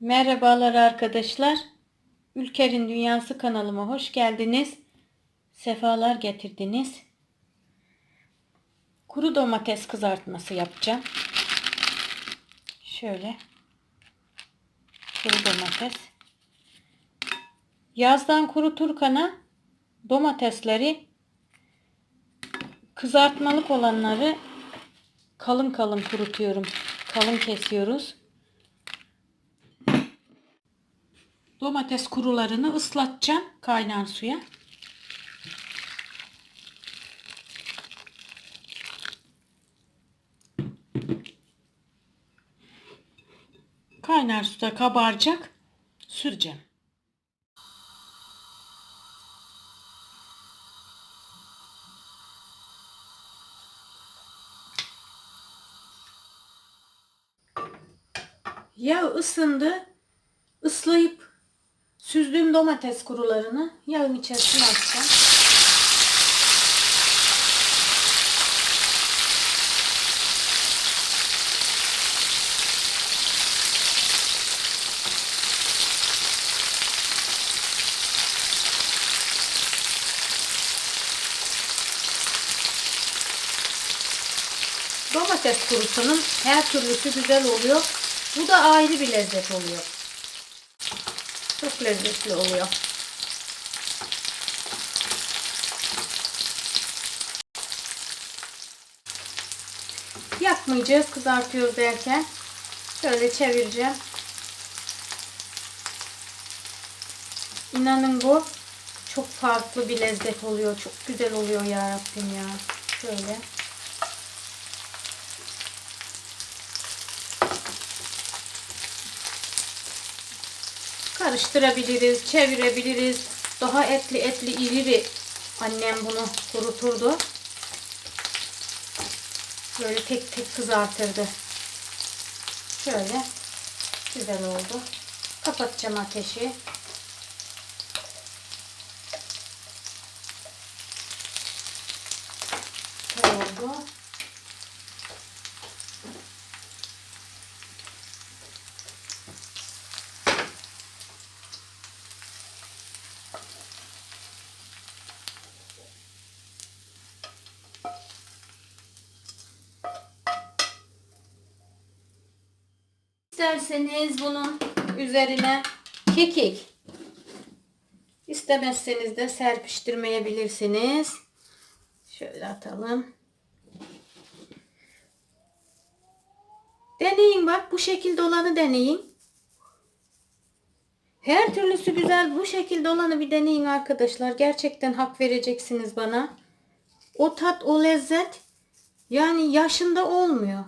Merhabalar arkadaşlar. Ülker'in Dünyası kanalıma hoş geldiniz. Sefalar getirdiniz. Kuru domates kızartması yapacağım. Şöyle. Kuru domates. Yazdan kuruturkana domatesleri kızartmalık olanları kalın kalın kurutuyorum. Kalın kesiyoruz. Domates kurularını ıslatacağım kaynar suya. Kaynar suda kabaracak. Süreceğim. Yağ ısındı. Islayıp süzdüğüm domates kurularını yağın içerisine atacağım. Domates kurusunun her türlüsü güzel oluyor. Bu da ayrı bir lezzet oluyor. Çok lezzetli oluyor. Yakmayacağız kızartıyoruz derken. Şöyle çevireceğim. İnanın bu çok farklı bir lezzet oluyor. Çok güzel oluyor ya Rabbim ya. Şöyle. Karıştırabiliriz, çevirebiliriz. Daha etli etli iri annem bunu kuruturdu. Böyle tek tek kızartırdı. Şöyle güzel oldu. Kapatacağım ateşi. oldu. İsterseniz bunun üzerine kekik. İstemezseniz de serpiştirmeyebilirsiniz. Şöyle atalım. Deneyin bak bu şekilde olanı deneyin. Her türlüsü güzel bu şekilde olanı bir deneyin arkadaşlar. Gerçekten hak vereceksiniz bana. O tat o lezzet yani yaşında olmuyor.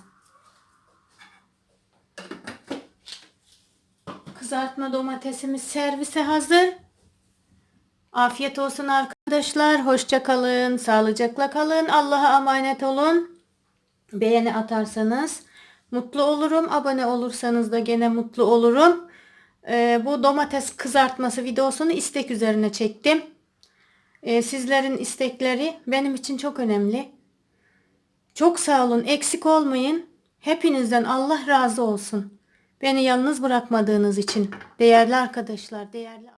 Kızartma domatesimiz servise hazır. Afiyet olsun arkadaşlar. Hoşça kalın. Sağlıcakla kalın. Allah'a emanet olun. Beğeni atarsanız mutlu olurum. Abone olursanız da gene mutlu olurum. Ee, bu domates kızartması videosunu istek üzerine çektim. Ee, sizlerin istekleri benim için çok önemli. Çok sağ olun. Eksik olmayın. Hepinizden Allah razı olsun. Beni yalnız bırakmadığınız için değerli arkadaşlar, değerli